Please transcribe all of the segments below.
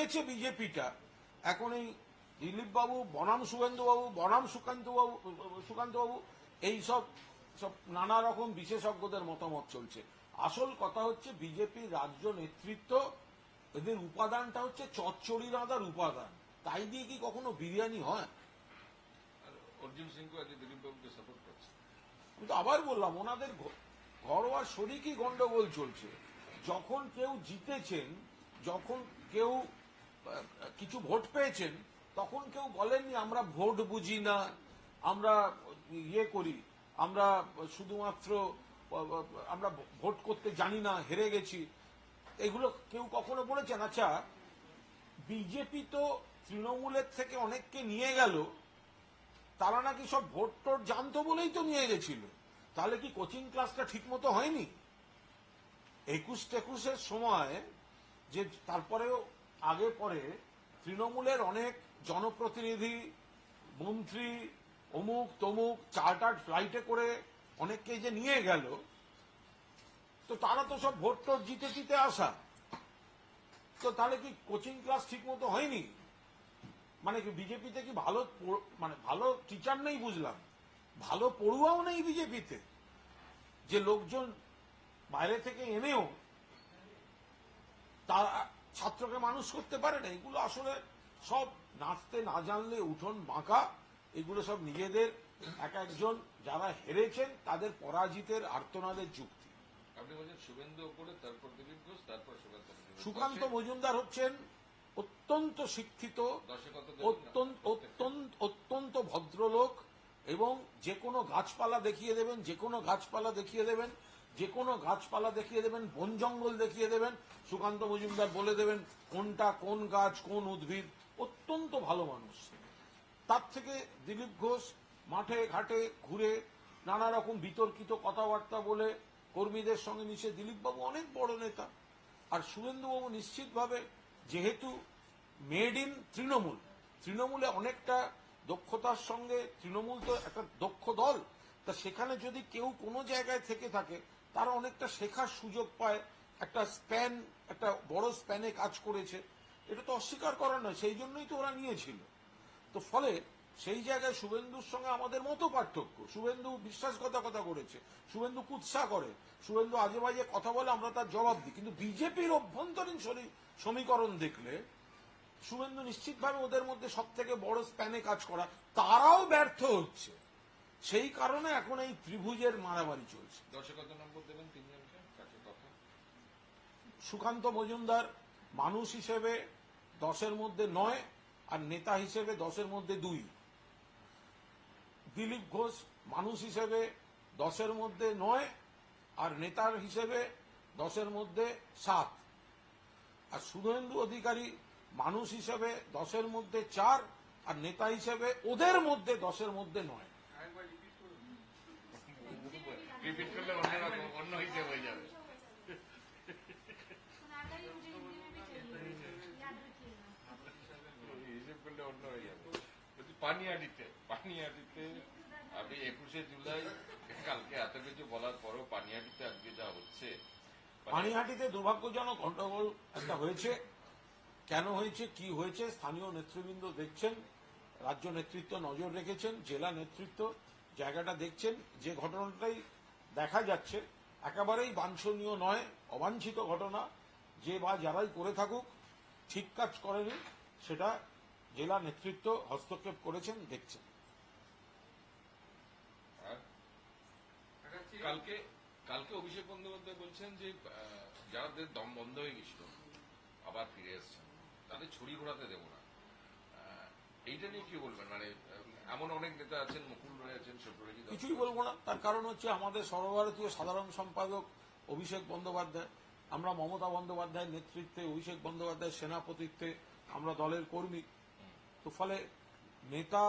করেছে বিজেপিটা। এখন এই দিলীপ বাবু বনাম বাবু বনাম সুকান্ত বাবু সুকান্ত বাবু এই সব সব নানা রকম বিশেষজ্ঞদের মতামত চলছে। আসল কথা হচ্ছে বিজেপি রাজ্য নেতৃত্ব এদের উপাদানটা হচ্ছে চচ্চড়ি রাঁধার উপাদান। তাই দিয়ে কি কখনো বিরিয়ানি হয়? অর্জুন সিংকে আজকে দিলীপ বাবুকে সাপোর্ট করছে। আমি তো আবার বললাম ওনাদের ঘরোয়া শরিকই গন্ডগোল চলছে। যখন কেউ জিতেছেন যখন কেউ কিছু ভোট পেয়েছেন, তখন কেউ বলেননি, আমরা ভোট বুঝি না, আমরা ইয়ে করি, আমরা শুধুমাত্র, আমরা ভোট করতে জানি না, হেরে গেছি। এগুলো কেউ কখনো বলেছেন? আচ্ছা বিজেপি তো তৃণমূলের থেকে অনেককে নিয়ে গেল, তারা নাকি সব ভোট টোট জানতো বলেই তো নিয়ে গেছিল। তাহলে কি কোচিং ক্লাসটা ঠিক মতো হয়নি? একুশ টেকুশের সময় যে তারপরেও আগে পরে তৃণমূলের অনেক জনপ্রতিনিধি, মন্ত্রী, অমুক তমুক চার্টার্ড ফ্লাইটে করে অনেককে যে নিয়ে গেল, তো তারা তো সব ভোট টোট জিতে জিতে আসা। তো তাহলে কি কোচিং ক্লাস ঠিক মতো হয়নি? মানে কি বিজেপিতে কি ভালো মানে ভালো টিচার নেই বুঝলাম। ভালো পড়ুয়াও নেই বিজেপিতে। যে লোকজন বাইরে থেকে এনেও, তারা ছাত্রকে মানুষ করতে পারে না। এগুলো আসলে সব নাচতে না জানলে উঠোন বাঁকা। এগুলো সব নিজেদের। এক একজন যারা হেরেছেন তাদের পরাজিতের আর্তনাদের যুক্তি। আপনি বলছেন শুভেন্দু ওপরে তারপর দিলীপ ঘোষ তারপর সুকান্ত মজুমদার। হচ্ছেন অত্যন্ত শিক্ষিত অত্যন্ত ভদ্রলোক এবং যে কোনো গাছপালা দেখিয়ে দেবেন যে কোনো গাছপালা দেখিয়ে দেবেন। যে কোনো গাছপালা দেখিয়ে দেবেন, বন জঙ্গল দেখিয়ে দেবেন, সুকান্ত মজুমদার বলে দেবেন, কোনটা কোন গাছ, কোন উদ্ভিদ, অত্যন্ত ভালো মানুষ। তার থেকে দিলীপ ঘোষ মাঠে, ঘাটে, ঘুরে নানা রকম বিতর্কিত কথাবার্তা বলে কর্মীদের সঙ্গে মিশে দিলীপবাবু অনেক বড় নেতা। আর শুভেন্দুবাবু নিশ্চিতভাবে যেহেতু মেড ইন তৃণমূল, তৃণমূলে অনেকটা দক্ষতার সঙ্গে, তৃণমূল তো একটা দক্ষ দল, তা সেখানে যদি কেউ কোনো জায়গায় থেকে থাকে তারা অনেকটা শেখার সুযোগ পায়। একটা স্প্যান, একটা বড় স্প্যানে কাজ করেছে। এটা তো অস্বীকার করার নয়, সেই জন্যই তো ওরা নিয়েছিল। তো ফলে সেই জায়গায় শুভেন্দুর সঙ্গে আমাদের মতো পার্থক্য। শুভেন্দু বিশ্বাসঘাতকতা করেছে, শুভেন্দু কুৎসা করে, শুভেন্দু আজে বাজে কথা বলে আমরা তার জবাব দিই। কিন্তু বিজেপির অভ্যন্তরীণ সমীকরণ দেখলে শুভেন্দু নিশ্চিতভাবে ওদের মধ্যে সব থেকে বড় স্প্যানে কাজ করা, তারাও ব্যর্থ হচ্ছে। সেই কারণে এখন এই ত্রিভুজের মারামারি চলছে। দশে কত নম্বর দেবেন তিনজনকে কাকে কথা। সুকান্ত মজুমদার মানুষ হিসেবে দশের মধ্যে নয় আর নেতা হিসেবে দশের মধ্যে দুই। দিলীপ ঘোষ মানুষ হিসেবে দশের মধ্যে নয় আর নেতার হিসেবে দশের মধ্যে সাত। আর শুভেন্দু অধিকারী মানুষ হিসেবে দশের মধ্যে চার আর নেতা হিসেবে ওদের মধ্যে দশের মধ্যে নয়। রিপিট করলে অন্য অন্য হয়ে যাবে। হিসেব করলে অন্য হয়ে যাবে। একুশে জুলাই কালকে এত কিছু বলার পরও আজকে যা হচ্ছে মানে পানিহাটিতে দুর্ভাগ্যজনক গন্ডগোল একটা হয়েছে। কেন হয়েছে? কি হয়েছে? স্থানীয় নেতৃবৃন্দ দেখছেন রাজ্য নেতৃত্ব নজর রেখেছেন জেলা নেতৃত্ব জায়গাটা দেখছেন। যে ঘটনাটাই দেখা যাচ্ছে, একেবারেই বাঞ্ছনীয় নয়, অবাঞ্ছিত ঘটনা, যে বা যারাই করে থাকুক, ঠিক কাজ করেনি, সেটা জেলা নেতৃত্ব হস্তক্ষেপ করেছেন, দেখছেন। কালকে কালকে অভিষেক বন্দ্যোপাধ্যায় বলছেন যে যাদের দম বন্ধ হয়ে গেছিল, আবার ফিরে এসছেন, তাদের ছড়ি ঘোরাতে দেব না। এইটা নিয়ে কি বলবেন? মানে এমন অনেক নেতা আছেন, মুকুল কিছুই বলব না। তার কারণ হচ্ছে আমাদের সর্বভারতীয় সাধারণ সম্পাদক অভিষেক বন্দ্যোপাধ্যায়। আমরা মমতা বন্দ্যোপাধ্যায়ের নেতৃত্বে অভিষেক বন্দ্যোপাধ্যায়ের সেনাপতিত্বে আমরা দলের কর্মী। তো ফলে নেতা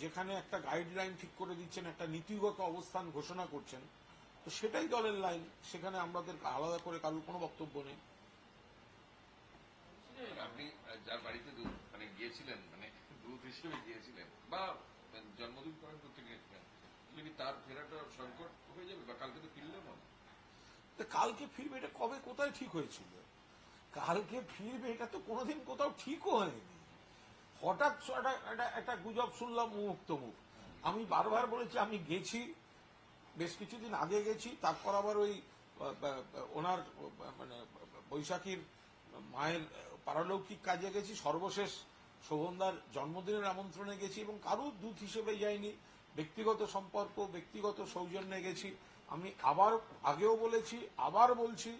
যেখানে একটা গাইডলাইন ঠিক করে দিচ্ছেন একটা নীতিগত অবস্থান ঘোষণা করছেন তো সেটাই দলের লাইন। সেখানে আমাদের আলাদা করে কারোর কোনো বক্তব্য নেই। আপনি যার বাড়িতে মানে গিয়েছিলেন মানে দূত হিসেবে গিয়েছিলেন বা জন্মদিন করেন করতে গিয়েছিলেন তার ফেরাটা সংকট হয়ে যাবে বা কালকে তো ফিরলেন না কালকে ফিরবে এটা কবে, কোথায় ঠিক হয়েছিল? কালকে ফিরবে এটা তো কোনোদিন কোথাও ঠিকও হয়নি। হঠাৎ একটা গুজব শুনলাম মুক্ত মুখ আমি বারবার বলেছি, আমি গেছি, বেশ কিছুদিন আগে গেছি, তারপর আবার ওই ওনার মানে বৈশাখীর মায়ের পারলৌকিক কাজে গেছি, সর্বশেষ শোভনদার জন্মদিনের আমন্ত্রণে গেছি এবং কারুর দূত হিসেবে যাইনি। ব্যক্তিগত সম্পর্ক, ব্যক্তিগত সৌজন্যে গেছি। আমি আবার আগেও বলেছি, আবার বলছি,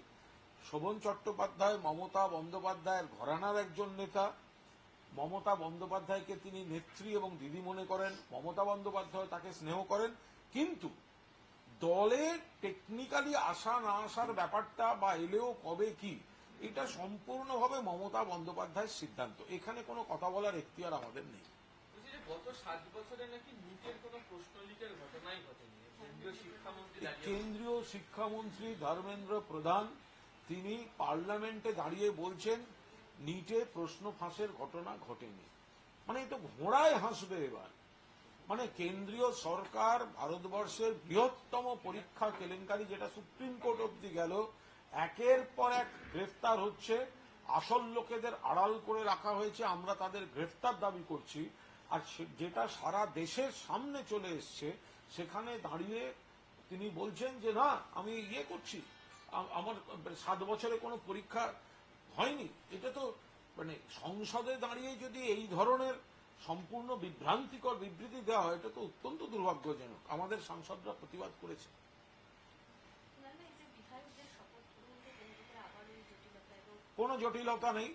শোভন চট্টোপাধ্যায়, মমতা বন্দ্যোপাধ্যায়ের ঘরানার একজন নেতা। মমতা বন্দ্যোপাধ্যায়কে তিনি নেত্রী এবং দিদি মনে করেন। মমতা বন্দ্যোপাধ্যায় তাকে স্নেহ করেন। কিন্তু দলে টেকনিক্যালি আসা না আসার ব্যাপারটা বা এলেও কবে কি, এটা সম্পূর্ণভাবে মমতা বন্দ্যোপাধ্যায়ের সিদ্ধান্ত। এখানে কোনো কথা বলার এখতিয়ার আমাদের নেই। গত সাত বছরে নাকি নিটের কোনো প্রশ্ন লিকের ঘটনাই ঘটেনি। কেন্দ্রীয় শিক্ষামন্ত্রী ধর্মেন্দ্র প্রধান, তিনি পার্লামেন্টে দাঁড়িয়ে বলছেন, নিটে প্রশ্ন ফাঁসের ঘটনা ঘটেনি। মানে তো ঘোড়ায় হাসবে এবার। মানে কেন্দ্রীয় সরকার ভারতবর্ষের বৃহত্তম পরীক্ষা কেলেঙ্কারি যেটা সুপ্রিম কোর্ট অব্দি গেল, একের পর এক গ্রেফতার হচ্ছে, আসল লোকেদের আড়াল করে রাখা হয়েছে, আমরা তাদের গ্রেফতার দাবি করছি। আর যেটা সারা দেশের সামনে চলে এসছে সেখানে দাঁড়িয়ে তিনি বলছেন যে না আমি ইয়ে করছি। আমার সাত বছরে কোনো পরীক্ষা হয়নি। এটা তো মানে সংসদে দাঁড়িয়ে যদি এই ধরনের সম্পূর্ণ বিভ্রান্তিকর বিবৃতি দেওয়া হয় এটা তো অত্যন্ত দুর্ভাগ্যজনক। আমাদের সাংসদরা প্রতিবাদ করেছে। কোনো জটিলতা নেই।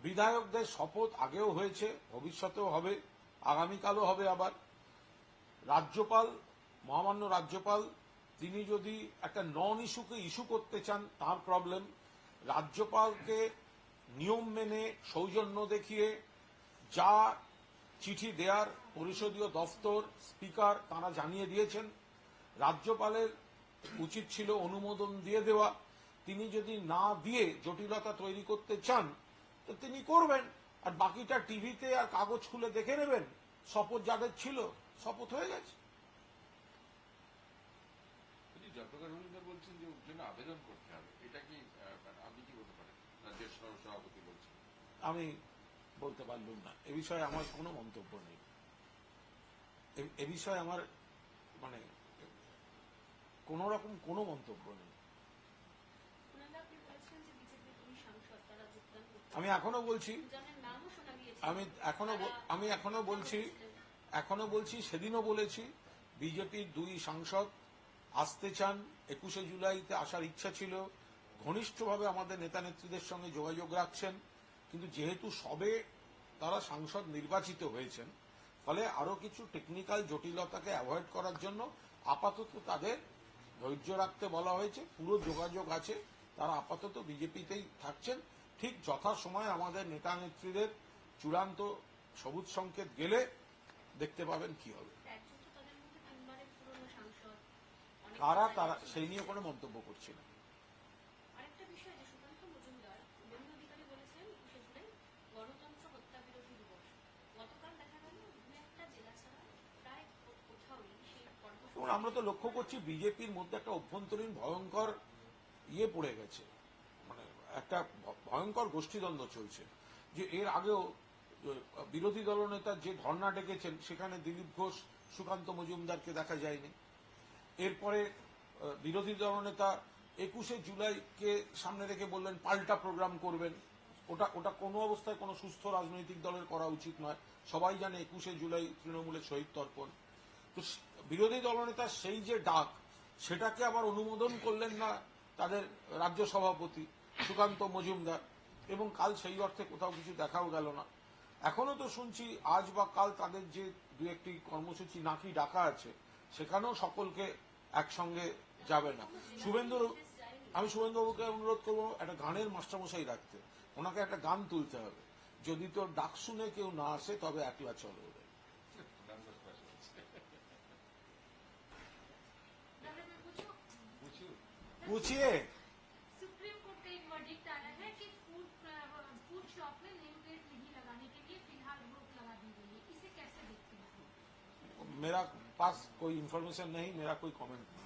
বিধায়কদের শপথ আগেও হয়েছে ভবিষ্যতেও হবে। আগামীকালও হবে আবার। রাজ্যপাল, মহামান্য রাজ্যপাল, তিনি যদি একটা নন ইস্যুকে ইস্যু করতে চান, তার প্রবলেম রাজ্যপালকে নিয়ম মেনে, সৌজন্য দেখিয়ে যা চিঠি দেয়ার পরিষদীয় দফতর, স্পিকার তারা জানিয়ে দিয়েছেন। রাজ্যপালের উচিত ছিল অনুমোদন দিয়ে দেওয়া। তিনি যদি না দিয়ে জটিলতা তৈরি করতে চান, তো তিনি করবেন। আর বাকিটা টিভিতে আর কাগজ খুলে দেখে নেবেন। শপথ যাদের ছিল শপথ হয়ে গেছে। বলছেন যে জন্য আবেদন করতে হবে এটা কি মানে আপনি কি বলতে পারেন? রাজ্যের সভাপতি বলছেন। আমি বলতে পারলাম না। এ বিষয়ে আমার কোনো মন্তব্য নেই। এ বিষয়ে আমার মানে কোন রকম কোনো মন্তব্য নেই ওনারা আপনি বলেছেন যে বিজেপির দুই সাংসদ তারা যোগদান করতে আমি এখনও বলছি আমি এখনও আমি এখনও বলছি এখনও বলছি সেদিনও বলেছি বিজেপির দুই সাংসদ আসতে চান একুশে জুলাইতে আসার ইচ্ছা ছিল ঘনিষ্ঠভাবে আমাদের নেতা নেত্রীদের সঙ্গে যোগাযোগ রাখছেন কিন্তু যেহেতু সবে তারা সাংসদ নির্বাচিত হয়েছেন ফলে আরও কিছু টেকনিক্যাল জটিলতাকে অ্যাভয়েড করার জন্য আপাতত তাদের ধৈর্য রাখতে বলা হয়েছে পুরো যোগাযোগ আছে তারা আপাতত বিজেপিতেই থাকছেন। ঠিক যথাসময়ে আমাদের নেতা নেত্রীদের চূড়ান্ত সবুজ সংকেত গেলে দেখতে পাবেন কি হবে। কারা তারা সেই নিয়ে কোনো মন্তব্য করছি না। আমরা তো লক্ষ্য করছি বিজেপির মধ্যে একটা অভ্যন্তরীণ ভয়ঙ্কর ইয়ে পড়ে গেছে। একটা ভয়ঙ্কর গোষ্ঠীদ্বন্দ্ব চলছে, যে এর আগেও বিরোধী দলনেতা যে ধর্ণা ডেকেছেন, সেখানে দিলীপ ঘোষ, সুকান্ত মজুমদারকে দেখা যায়নি। এরপরে বিরোধী দলনেতা একুশে জুলাইকে সামনে রেখে বললেন, পাল্টা প্রোগ্রাম করবেন। ওটা ওটা কোনো অবস্থায় কোনো সুস্থ রাজনৈতিক দলের করা উচিত নয়। সবাই জানে একুশে জুলাই তৃণমূলের শহীদ তর্পণ। তো বিরোধী দলনেতার সেই যে ডাক, সেটাকে আবার অনুমোদন করলেন না তাদের রাজ্য সভাপতি। সুকান্ত মজুমদার। এবং কাল সেই অর্থে কোথাও কিছু দেখাও গেল না। এখনও তো শুনছি আজ বা কাল তাদের যে দু একটি কর্মসূচি নাকি ডাকা আছে সেখানেও সকলকে একসঙ্গে যাবে না। শুভেন্দু আমি শুভেন্দুবাবুকে অনুরোধ করব একটা গানের মাস্টারমশাই রাখতে। ওনাকে একটা গান তুলতে হবে। যদি তোর ডাক শুনে কেউ না আসে তবে একলা চলো ওদের मेरा पास कोई इन्फॉर्मेशन नहीं मेरा कोई कमेंट नहीं।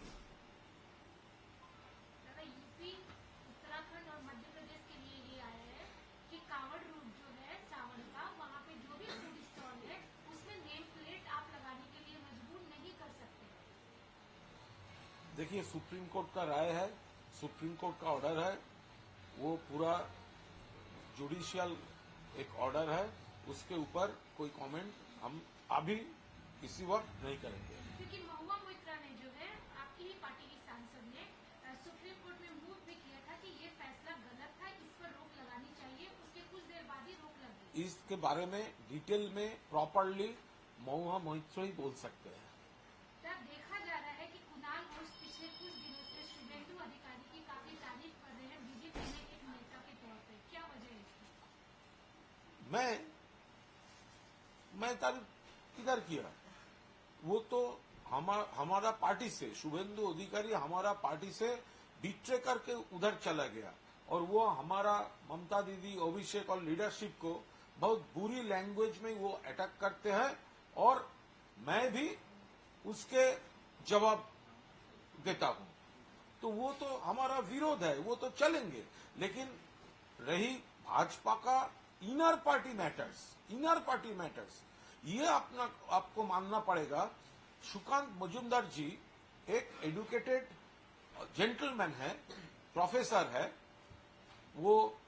उत्तराखंड और मध्य प्रदेश के लिए ये आया है कि कांवड़ रूट जो है सावन का वहाँ पे जो भी फ़ूड स्टॉल है उसमें नेम प्लेट आप लगाने के लिए मजबूर नहीं कर सकते। देखिए सुप्रीम कोर्ट का राय है सुप्रीम कोर्ट का ऑर्डर है वो पूरा जुडिशियल एक ऑर्डर है उसके ऊपर कोई कमेंट हम अभी इसी वक्त नहीं करेंगे। क्योंकि महुआ मोइत्रा ने जो है आपकी ही पार्टी की सांसद ने सुप्रीम कोर्ट में मूव भी किया था कि ये फैसला गलत था इस पर रोक लगानी चाहिए उसके कुछ देर बाद ही रोक लग गई। इसके बारे में डिटेल में प्रॉपरली महुआ मोहित्र ही बोल सकते हैं। देखा जा रहा है कि कुणाल घोष पिछले कुछ दिनों से शुभेंदु अधिकारी की काफ़ी तारीफ़ कर रहे हैं बीजेपी में एक नेता के तौर पर क्या वजह है इसकी? मैं मैं तारीफ़ किधर किया? वो तो हमारा हमारा पार्टी से, शुभेंदु अधिकारी हमारा पार्टी से बिट्रे करके उधर चला गया। और वो हमारा ममता दीदी, अभिषेक और लीडरशिप को बहुत बुरी लैंग्वेज में वो अटैक करते हैं और मैं भी उसके जवाब देता हूँ। तो वो तो हमारा विरोध है, वो तो चलेंगे। लेकिन रही भाजपा का inner party matters inner party matters ये अपना, आपको मानना पड़ेगा सुकांत मजुमदार जी एक एडुकेटेड जेंटलमैन है प्रोफेसर है। वो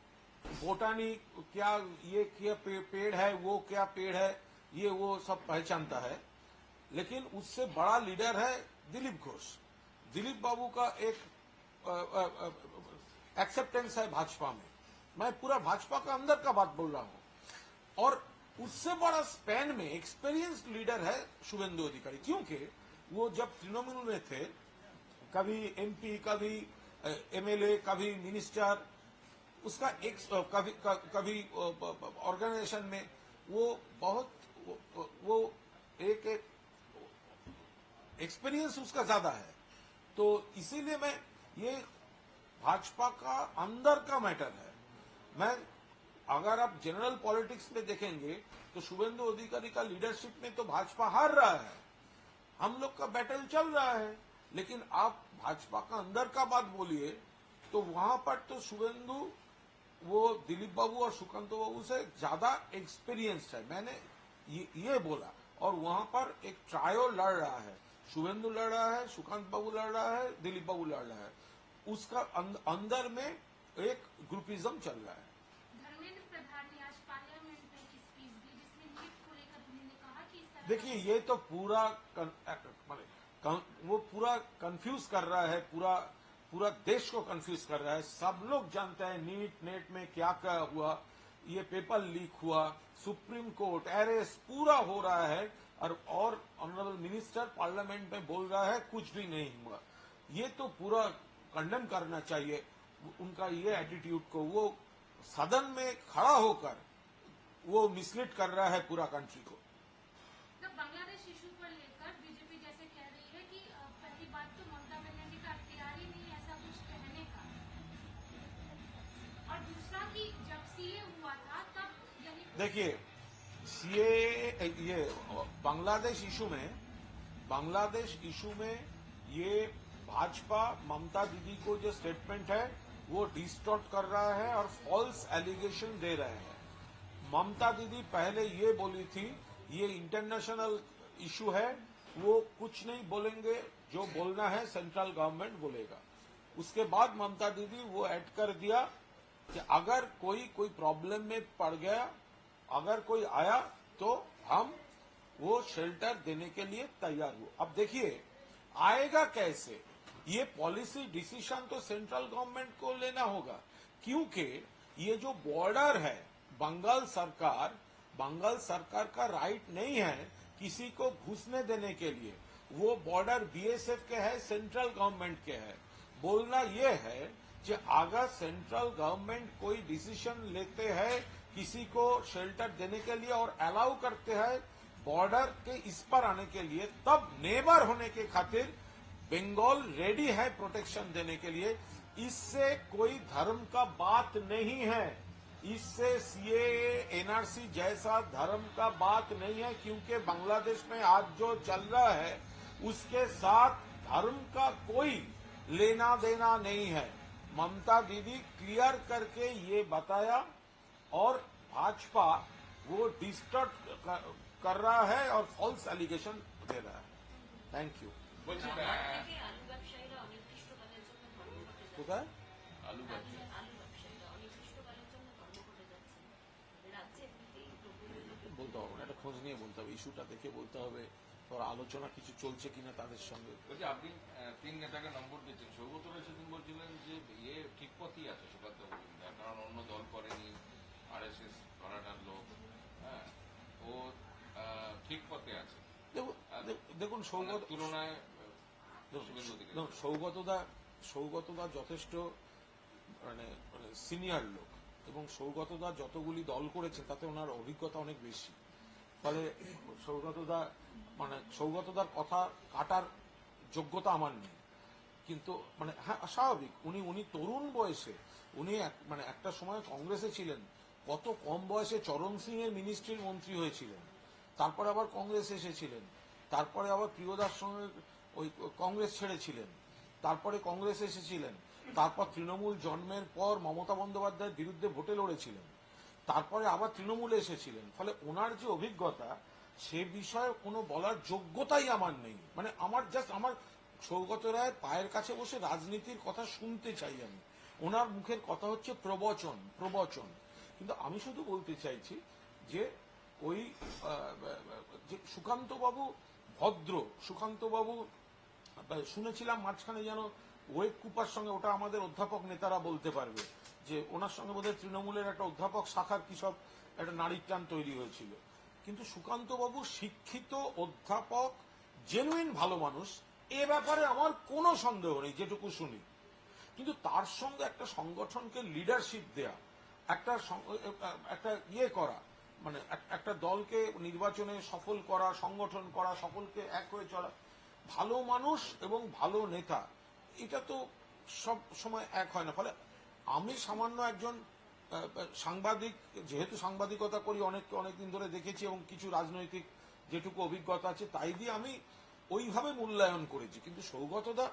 बोटानी क्या ये क्या पे- पेड़ है, वो क्या पेड़ है, ये वो सब पहचानता है। लेकिन उससे बड़ा लीडर है दिलीप घोष। दिलीप बाबू का एक एक्सेप्टेंस है भाजपा में। मैं पूरा भाजपा का अंदर का बात बोल रहा हूँ। और उससे बड़ा स्पैन में एक्सपीरियंस्ड लीडर है शुभेंदु अधिकारी। क्योंकि वो जब तृणमूल में थे कभी एमपी कभी एमएलए कभी मिनिस्टर उसका एक कभी कभी ऑर्गेनाइजेशन में वो बहुत वो, एक एक्सपीरियंस उसका ज़्यादा है। तो इसीलिए मैं ये भाजपा का अंदर का मैटर है। मैं अगर आप जनरल पॉलिटिक्स में देखेंगे तो शुभेंदु अधिकारी का लीडरशिप में तो भाजपा हार रहा है। हम लोग का बैटल चल रहा है। लेकिन आप भाजपा का अंदर का बात बोलिए तो वहाँ पर तो शुभेंदु वो दिलीप बाबू और सुकांत बाबू से ज़्यादा एक्सपीरियंस्ड है। मैंने ये, ये बोला। और वहाँ पर एक ट्रायो लड़ रहा है। शुभेंदु लड़ रहा है सुकांत बाबू लड़ रहा है दिलीप बाबू लड़ रहा है। उसका अंदर में एक ग्रुपिज्म चल रहा है धर्मेंद्र प्रधान ने आज पार्लियामेंट में एक स्पीच दी जिसमें नीट को लेकर उन्होंने कहा कि इस तरह देखिए ये तो पूरा कन, कन, वो पूरा कंफ्यूज कर रहा है पूरा पूरा देश को कंफ्यूज कर रहा है। सब लोग जानते हैं नीट नेट में क्या क्या हुआ। ये पेपर लीक हुआ सुप्रीम कोर्ट अरेस्ट पूरा हो रहा है और और ऑनरेबल मिनिस्टर पार्लियामेंट में बोल रहा है कुछ भी नहीं हुआ। ये तो पूरा कंडेम करना चाहिए। उनका ये एटीट्यूड को वो सदन में खड़ा होकर वो मिसलीड कर रहा है पूरा कंट्री को। देखिए सीए ये, बांग्लादेश इशू में, बांग्लादेश इशू में ये भाजपा ममता दीदी को जो स्टेटमेंट है, वो डिस्टॉर्ट कर रहा है और फॉल्स एलिगेशन दे रहे हैं। ममता दीदी पहले ये बोली थी, ये इंटरनेशनल इशू है, वो कुछ नहीं बोलेंगे, जो बोलना है सेंट्रल गवर्नमेंट बोलेगा। उसके बाद ममता दीदी वो ऐड कर दिया कि अगर कोई कोई प्रॉब्लम में पड़ गया अगर कोई आया तो हम वो शेल्टर देने के लिए तैयार हुए। अब देखिए, आएगा कैसे? ये पॉलिसी डिसीज़न तो सेंट्रल गवर्नमेंट को लेना होगा। क्योंकि ये जो बॉर्डर है, बंगाल सरकार बंगाल सरकार का राइट नहीं है किसी को घुसने देने के लिए। वो बॉर्डर बीएसएफ के है सेंट्रल गवर्नमेंट के है। बोलना ये है कि अगर सेंट्रल गवर्नमेंट कोई डिसीज़न लेते हैं किसी को शेल्टर देने के लिए और अलाउ करते हैं बॉर्डर के इस पर आने के लिए, तब नेबर होने के खातिर बंगाल रेडी है प्रोटेक्शन देने के लिए। इससे कोई धर्म का बात नहीं है। इससे सीए एनआरसी जैसा धर्म का बात नहीं है, क्योंकि बांग्लादेश में आज जो चल रहा है, उसके साथ धर्म का कोई लेना देना नहीं है। ममता दीदी क्लियर करके ये बताया। और भाजपा वो डिस्टर्ब कर रहा है और फॉल्स एलिगेशन दे रहा है थैंक यू বলছি আমার থেকে আলু ব্যবসায়ীরা কোথায় আলু রাজ্যে ব্যবসা আলু ব্যবসায়ীরা অনির্দিষ্টকালের জন্য কর্মঘটে যাচ্ছে রাজ্যে এমনিতেই দ্রব্যমূল্য বলতে হবে না একটা খোঁজ নিয়ে বলতে হবে ইস্যুটা দেখে বলতে হবে তোর আলোচনা কিছু চলছে কিনা তাদের সঙ্গে বলছি আপনি আহ, তিন নেতাকে নম্বর দিচ্ছেন সৌগত রায় সেদিন বলছিলেন যে ইয়ে ঠিক পথই আছে সুকান্ত মজুমদার কারণ অন্য দল করেনি আর এস এস লোক হ্যাঁ ও ঠিক পথে আছে। দেখুন দেখ- দেখুন সৌগত তুলনায় সৌগতদা সৌগতদা যথেষ্ট মানে মানে সিনিয়র লোক এবং সৌগতদা যতগুলি দল করেছেন তাতে ওনার অভিজ্ঞতা অনেক বেশি। ফলে সৌগতদা মানে সৌগতদার কথা কাটার যোগ্যতা আমার নেই। কিন্তু মানে হ্যাঁ স্বাভাবিক উনি উনি তরুণ বয়সে উনি মানে একটা সময় কংগ্রেসে ছিলেন কত কম বয়সে চরণ সিং এর মিনিস্ট্রির মন্ত্রী হয়েছিলেন। তারপরে আবার কংগ্রেস এসেছিলেন। তারপরে আবার প্রিয়দার সঙ্গে ওই কংগ্রেস ছেড়েছিলেন। তারপরে কংগ্রেস এসেছিলেন। তারপর তৃণমূল জন্মের পর মমতা বন্দ্যোপাধ্যায়ের বিরুদ্ধে ভোটে লড়েছিলেন। তারপরে আবার তৃণমূলে এসেছিলেন। ফলে ওনার যে অভিজ্ঞতা, সে বিষয়ে কোনো বলার যোগ্যতাই আমার নেই। মানে আমার জাস্ট আমার সৌগত রায়ের পায়ের কাছে বসে রাজনীতির কথা শুনতে চাই আমি। ওনার মুখের কথা হচ্ছে প্রবচন প্রবচন। কিন্তু আমি শুধু বলতে চাইছি যে ওই যে সুকান্ত বাবু ভদ্র সুকান্ত বাবু শুনেছিলাম মাঝখানে যেন ওয়েব কুপার সঙ্গে, ওটা আমাদের অধ্যাপক নেতারা বলতে পারবে, যে ওনার সঙ্গে বোধহয় তৃণমূলের একটা অধ্যাপক শাখার কি সব একটা নারীর টান তৈরি হয়েছিল। কিন্তু সুকান্ত বাবু শিক্ষিত, অধ্যাপক জেনুইন ভালো মানুষ, এ ব্যাপারে আমার কোনো সন্দেহ নেই, যেটুকু শুনি। কিন্তু তার সঙ্গে একটা সংগঠনকে লিডারশিপ দেয়া একটা একটা ইয়ে করা। মানে একটা দলকে নির্বাচনে সফল করা, সংগঠন করা, সকলকে এক হয়ে চলা। ভালো মানুষ এবং ভালো নেতা, এটা তো সব সময় এক হয় না। ফলে আমি সামান্য একজন সাংবাদিক, যেহেতু সাংবাদিকতা করি অনেক অনেকদিন ধরে দেখেছি এবং কিছু রাজনৈতিক যেটুকু অভিজ্ঞতা আছে, তাই দিয়ে আমি ওইভাবে মূল্যায়ন করেছি। কিন্তু সৌগতদা